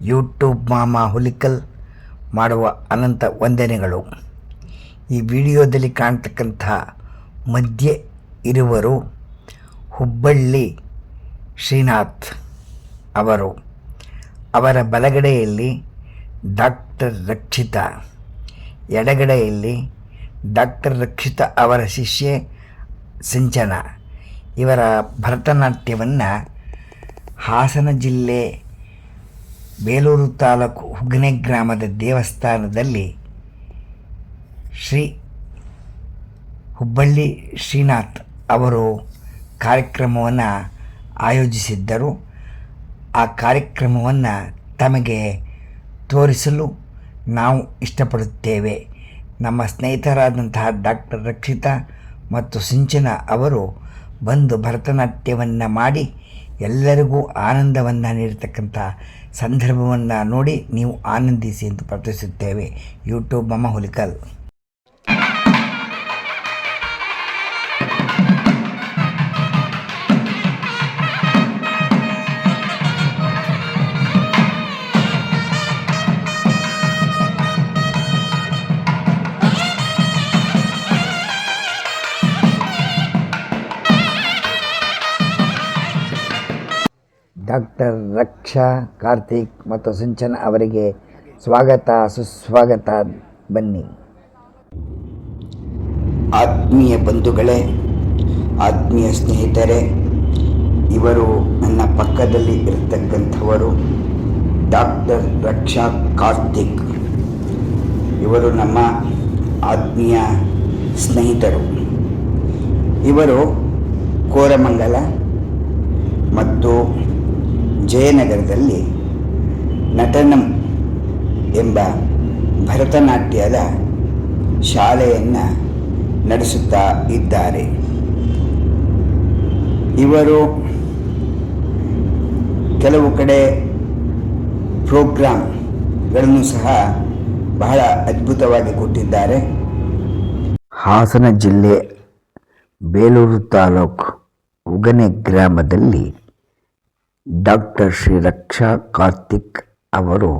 YouTube ಮಾಮ ಹುಲಿಕಲ್ ಮಾಡುವ ಅನಂತ ವಂದನೆಗಳು. ಈ ವಿಡಿಯೋದಲ್ಲಿ ಕಾಣ್ತಕ್ಕಂಥ ಮಧ್ಯೆ ಇರುವರು ಹುಬ್ಬಳ್ಳಿ ಶ್ರೀನಾಥ್ ಅವರು. ಅವರ ಬಲಗಡೆಯಲ್ಲಿ ಡಾಕ್ಟರ್ ರಕ್ಷಿತಾ, ಎಡಗಡೆಯಲ್ಲಿ ಡಾಕ್ಟರ್ ರಕ್ಷಿತಾ ಅವರ ಶಿಷ್ಯೆ ಸಿಂಚನ. ಇವರ ಭರತನಾಟ್ಯವನ್ನು ಹಾಸನ ಜಿಲ್ಲೆ ಬೇಲೂರು ತಾಲೂಕು ಹುಗ್ನೆ ಗ್ರಾಮದ ದೇವಸ್ಥಾನದಲ್ಲಿ ಶ್ರೀ ಹುಬ್ಬಳ್ಳಿ ಶ್ರೀನಾಥ್ ಅವರು ಕಾರ್ಯಕ್ರಮವನ್ನು ಆಯೋಜಿಸಿದ್ದರು. ಆ ಕಾರ್ಯಕ್ರಮವನ್ನು ತಮಗೆ ತೋರಿಸಲು ನಾವು ಇಷ್ಟಪಡುತ್ತೇವೆ. ನಮ್ಮ ಸ್ನೇಹಿತರಾದಂತಹ ಡಾಕ್ಟರ್ ರಕ್ಷಿತಾ ಮತ್ತು ಸಿಂಚನ ಅವರು ಬಂದು ಭರತನಾಟ್ಯವನ್ನು ಮಾಡಿ ಎಲ್ಲರಿಗೂ ಆನಂದವನ್ನು ನೀಡತಕ್ಕಂಥ ಸಂದರ್ಭವನ್ನು ನೋಡಿ ನೀವು ಆನಂದಿಸಿ ಎಂದು ಪ್ರಾರ್ಥಿಸುತ್ತೇವೆ. ಯೂಟ್ಯೂಬ್ ಮಮ್ಮ ಹುಲಿಕಲ್. ಡಾಕ್ಟರ್ ರಕ್ಷಾ ಕಾರ್ತಿಕ್ ಮತ್ತು ಸಿಂಚನ ಅವರಿಗೆ ಸ್ವಾಗತ, ಸುಸ್ವಾಗತ, ಬನ್ನಿ. ಆತ್ಮೀಯ ಬಂಧುಗಳೇ, ಆತ್ಮೀಯ ಸ್ನೇಹಿತರೆ, ಇವರು ನನ್ನ ಪಕ್ಕದಲ್ಲಿ ಇರತಕ್ಕಂಥವರು ಡಾಕ್ಟರ್ ರಕ್ಷಾ ಕಾರ್ತಿಕ್. ಇವರು ನಮ್ಮ ಆತ್ಮೀಯ ಸ್ನೇಹಿತರು. ಇವರು ಕೋರಮಂಗಲ ಮತ್ತು ಜಯನಗರದಲ್ಲಿ ನಟನಂ ಎಂಬ ಭರತನಾಟ್ಯದ ಶಾಲೆಯನ್ನು ನಡೆಸುತ್ತಾ ಇದ್ದಾರೆ. ಇವರು ಕೆಲವು ಕಡೆ ಪ್ರೋಗ್ರಾಮ್ಗಳನ್ನು ಸಹ ಬಹಳ ಅದ್ಭುತವಾಗಿ ಕೊಟ್ಟಿದ್ದಾರೆ. ಹಾಸನ ಜಿಲ್ಲೆ ಬೇಲೂರು ತಾಲೂಕು ಉಗನೆ ಗ್ರಾಮದಲ್ಲಿ ಡಾಕ್ಟರ್ ಶ್ರೀ ರಕ್ಷಾ ಕಾರ್ತಿಕ್ ಅವರು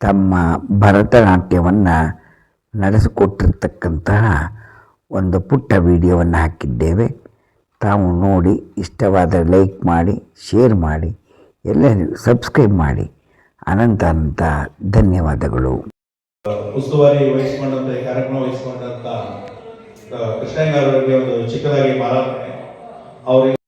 ತಮ್ಮ ಭರತನಾಟ್ಯವನ್ನು ನಡೆಸಿಕೊಟ್ಟಿರ್ತಕ್ಕಂತಹ ಒಂದು ಪುಟ್ಟ ವಿಡಿಯೋವನ್ನು ಹಾಕಿದ್ದೇವೆ. ತಾವು ನೋಡಿ ಇಷ್ಟವಾದ ಲೈಕ್ ಮಾಡಿ, ಶೇರ್ ಮಾಡಿ, ಎಲ್ಲರಿಗೂ ಸಬ್ಸ್ಕ್ರೈಬ್ ಮಾಡಿ. ಅನಂತ ಅನಂತ ಧನ್ಯವಾದಗಳು. ಉಸ್ತುವಾರಿ ವಹಿಸಿಕೊಂಡಂತ ಕಾರ್ಯಕ್ರಮ ವಹಿಸಿಕೊಂಡಂತ ಕೃಷ್ಣಯ್ಯ ಅವರಿಗೆ ಒಂದು ಚಿಕ್ಕದಾಗಿ ಮಾರಾಟ ಅವರಿಗೆ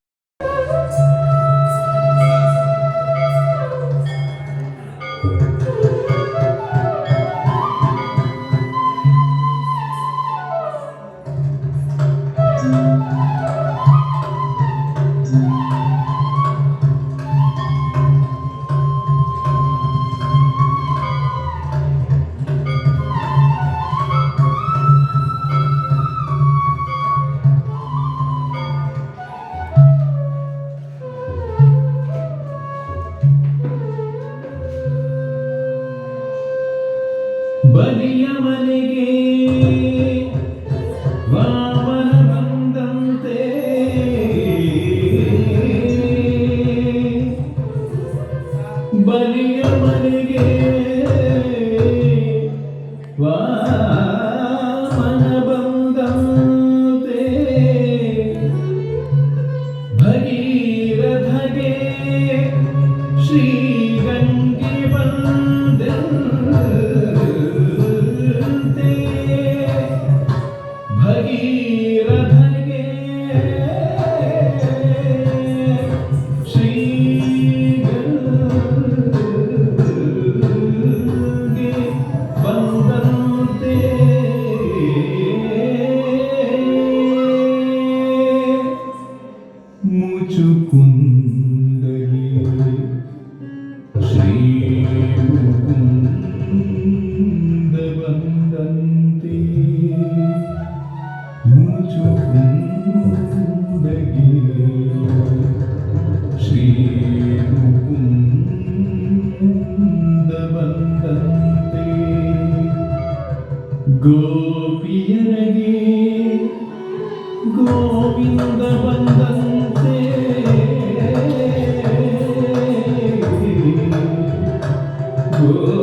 было, да?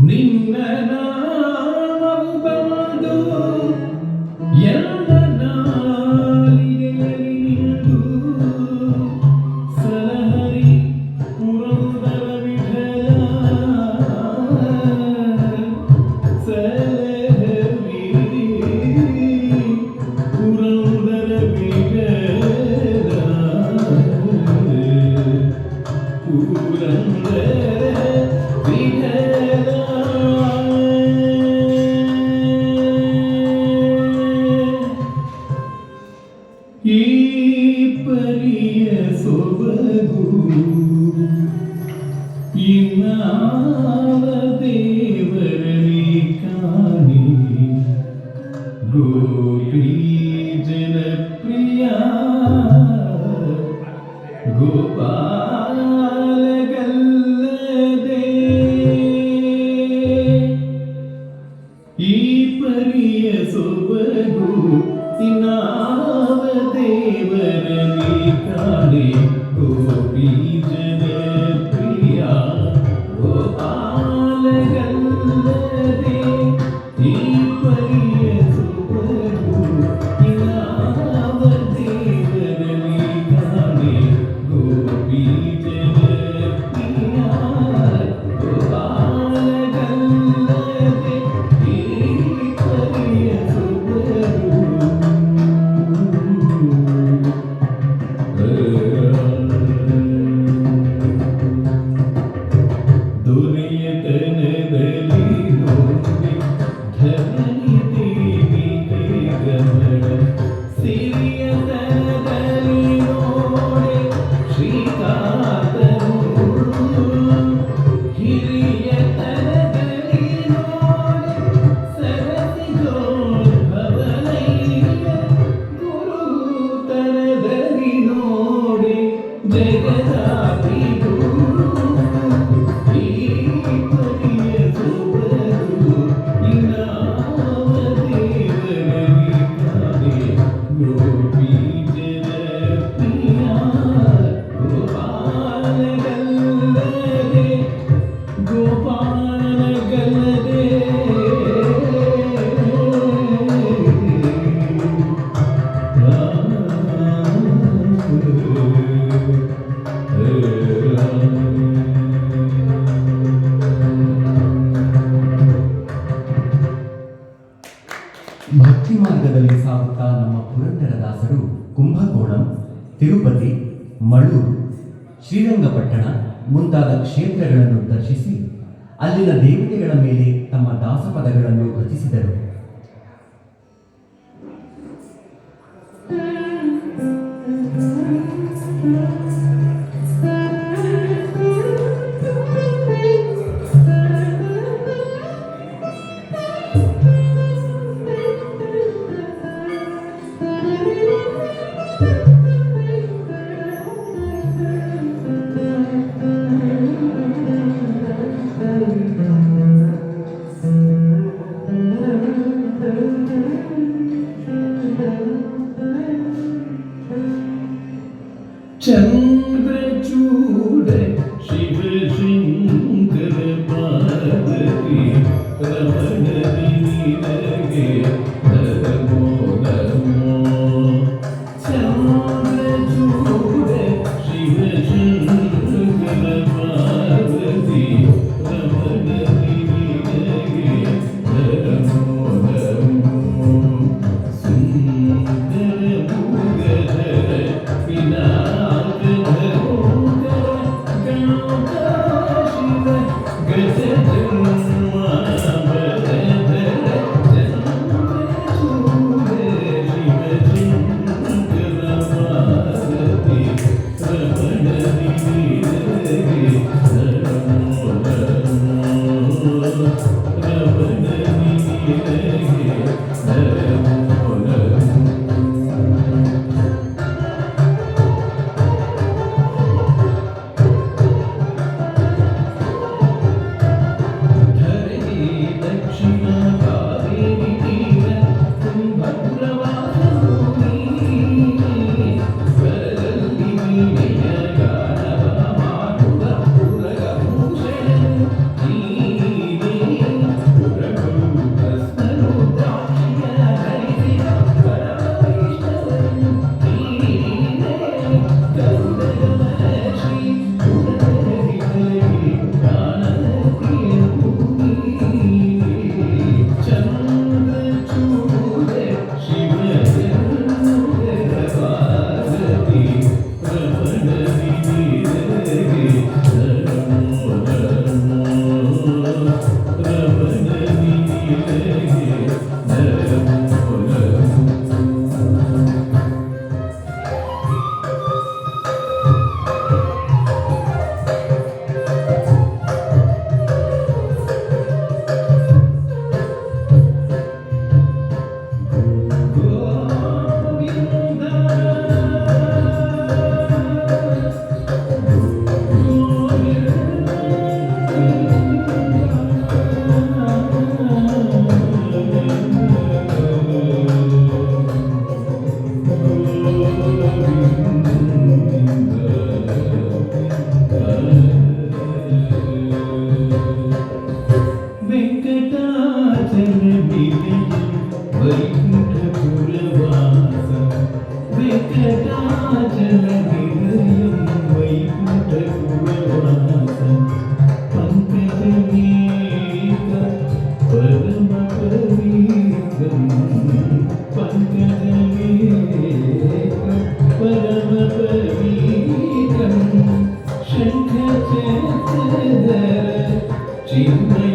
ನಿನ್ನ ನಾಮವು ಬಂದು ಎಲ್ಲ ಭಕ್ತಿ ಮಾರ್ಗದಲ್ಲಿ ಸಾಗುತ್ತಾ ನಮ್ಮ ಪುರಂದರದಾಸರು ಕುಂಭಕೋಣಂ ತಿರುಪತಿ, ಮಳೂರು, ಶ್ರೀರಂಗಪಟ್ಟಣ ಮುಂತಾದ ಕ್ಷೇತ್ರಗಳನ್ನು ದರ್ಶಿಸಿ, ಅಲ್ಲಿನ ದೇವತೆಗಳ ಮೇಲೆ ತಮ್ಮ ದಾಸಪದಗಳನ್ನು ರಚಿಸಿದರು. Amen.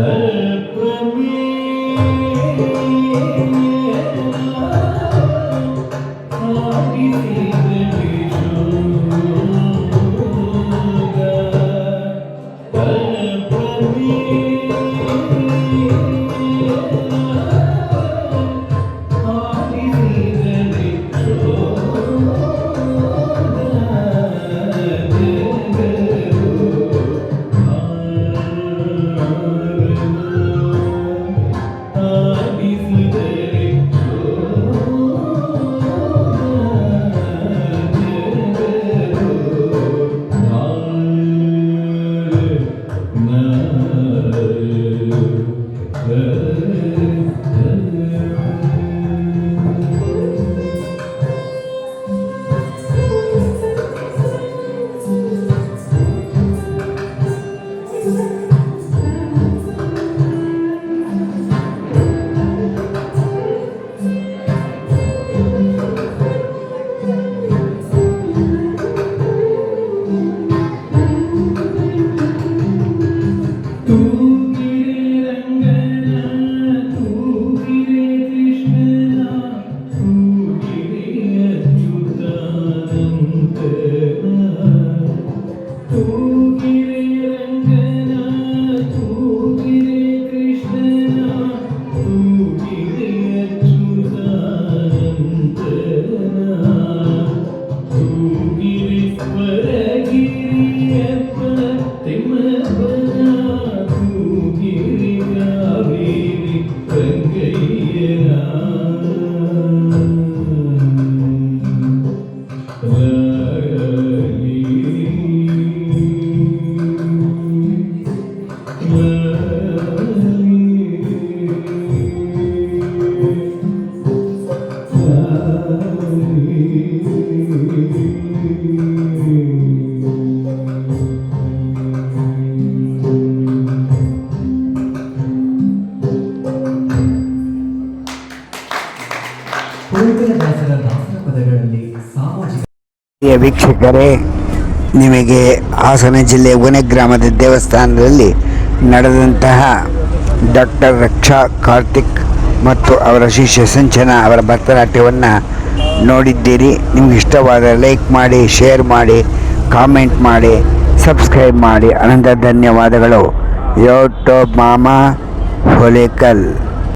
प्रमी ವೀಕ್ಷಕರೇ, ನಿಮಗೆ ಹಾಸನ ಜಿಲ್ಲೆ ಉನೆ ಗ್ರಾಮದ ದೇವಸ್ಥಾನದಲ್ಲಿ ನಡೆದಂತಹ ಡಾಕ್ಟರ್ ರಕ್ಷಾ ಕಾರ್ತಿಕ್ ಮತ್ತು ಅವರ ಶಿಷ್ಯ ಸಂಚನ ಅವರ ಭರತನಾಟ್ಯವನ್ನು ನೋಡಿದ್ದೀರಿ. ನಿಮ್ಗೆ ಇಷ್ಟವಾದ ಲೈಕ್ ಮಾಡಿ, ಶೇರ್ ಮಾಡಿ, ಕಾಮೆಂಟ್ ಮಾಡಿ, ಸಬ್ಸ್ಕ್ರೈಬ್ ಮಾಡಿ. ಅನಂತ ಧನ್ಯವಾದಗಳು. ಯೂಟ್ಯೂಬ್ ಮಾಮಾ ಹೊಲೇಕಲ್.